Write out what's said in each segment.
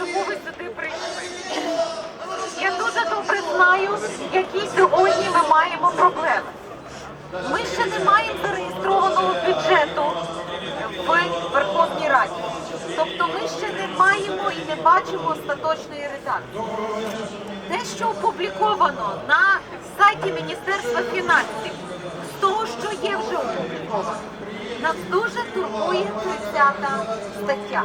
чому сюди прийшли. Я дуже добре знаю, які сьогодні ми маємо проблеми. Ми ще не маємо зареєстрованого бюджету в Верховній Раді. Тобто ми ще не маємо і не бачимо остаточної редакції. Те, що опубліковано на сайті Міністерства фінансів, з того, що є вже опубліковано, нас дуже турбує 30 стаття.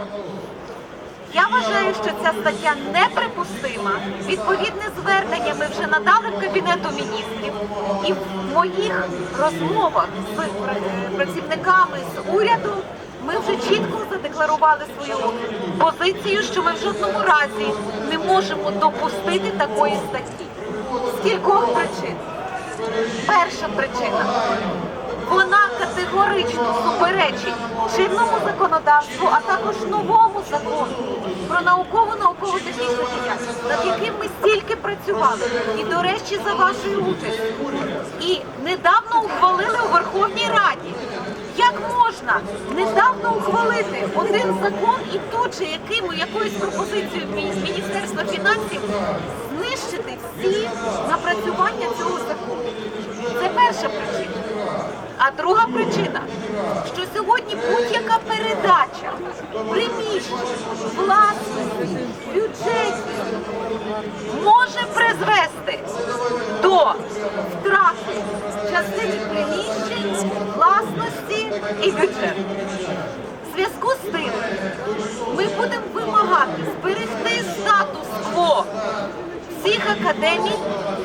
Я вважаю, що ця стаття неприпустима. Відповідне звернення ми вже надали в Кабінету міністрів. І в моїх розмовах з працівниками з уряду ми вже чітко задекларували свою позицію, що ми в жодному разі не можемо допустити такої статті. З кількох причин. Перша причина. Вона категорично суперечить чинному законодавству, а також новому закону про наукову наукову технічну діяльність, над яким ми стільки працювали. І, до речі, за вашою участю. І недавно ухвалили у Верховній Раді. Як можна недавно ухвалити один закон і тут же яким, якоюсь пропозицією Міністерства фінансів знищити всі напрацювання цього закону? Це перша причина. А друга причина, що сьогодні будь-яка передача приміщень, власності, бюджетів може призвести до втрати частини приміщень, власності і бюджету. В зв'язку з тим ми будемо вимагати зберегти статус-кво всіх академій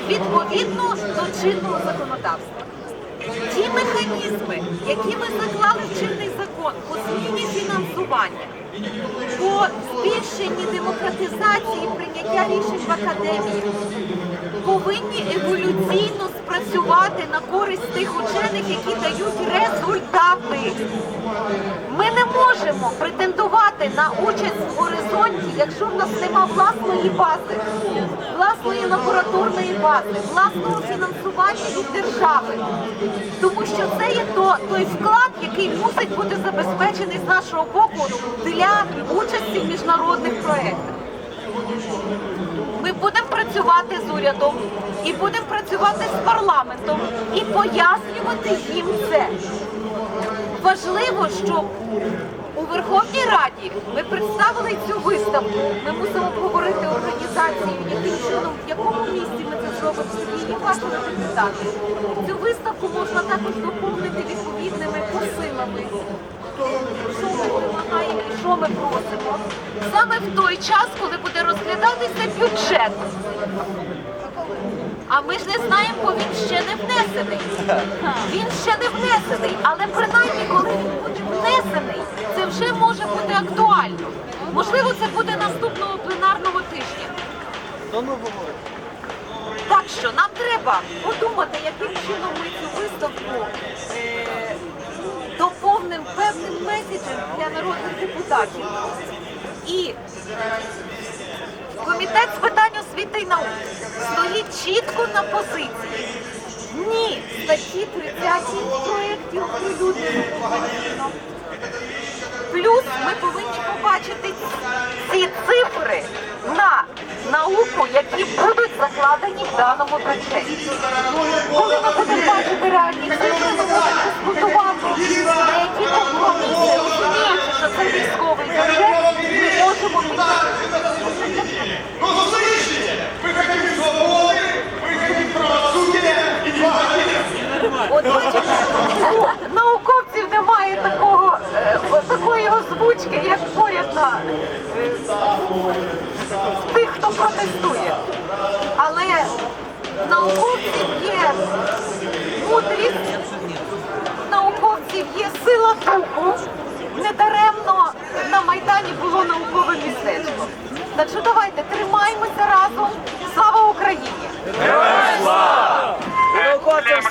відповідно до чинного законодавства. Ті механізми, які ми заклали в чинний закон по зміні фінансування, по збільшенні демократизації рішень в академії, повинні еволюційно спрацювати на користь тих учених, які дають результати. Ми не можемо претендувати на участь в горизонті, якщо в нас нема власної бази, власної лабораторної бази, власного фінансування від держави. Тому що це є то, той вклад, який мусить бути забезпечений з нашого боку для участі в міжнародних проєктах. Ми будемо працювати з урядом і будемо працювати з парламентом і пояснювати їм це. Важливо, щоб у Верховній Раді ми представили цю виставку. Ми мусимо обговорити організацію, яким чином, в якому місці ми це зробимо. І бачили депутати. Цю виставку можна також доповнити відповідними посилами. Що ми вимагаємо і що ми просимо. Саме в той час, коли буде розглядатися бюджет. А ми ж не знаємо, бо він ще не внесений. Він ще не внесений, але принаймні, коли він буде внесений, це вже може бути актуально. Можливо, це буде наступного пленарного тижня. Так що нам треба подумати, яким чином ми цю виставку е, доповнимо певним меседжем для народних депутатів. І Комітет з питань освіти і науки стоїть чітко на позиції. Ні, статті 30 в проєкті оприлюднено. Плюс ми повинні побачити ці цифри на науку, які будуть закладені в даному бюджеті. Коли ми будемо бачити реальні цифри, ми будемо озвучки, як поряд на е, тих, хто протестує. Але науковців є мудрість, науковців є сила духу. Недаремно на Майдані було наукове містечко. Так що давайте тримаємося разом. Слава Україні! Науковцям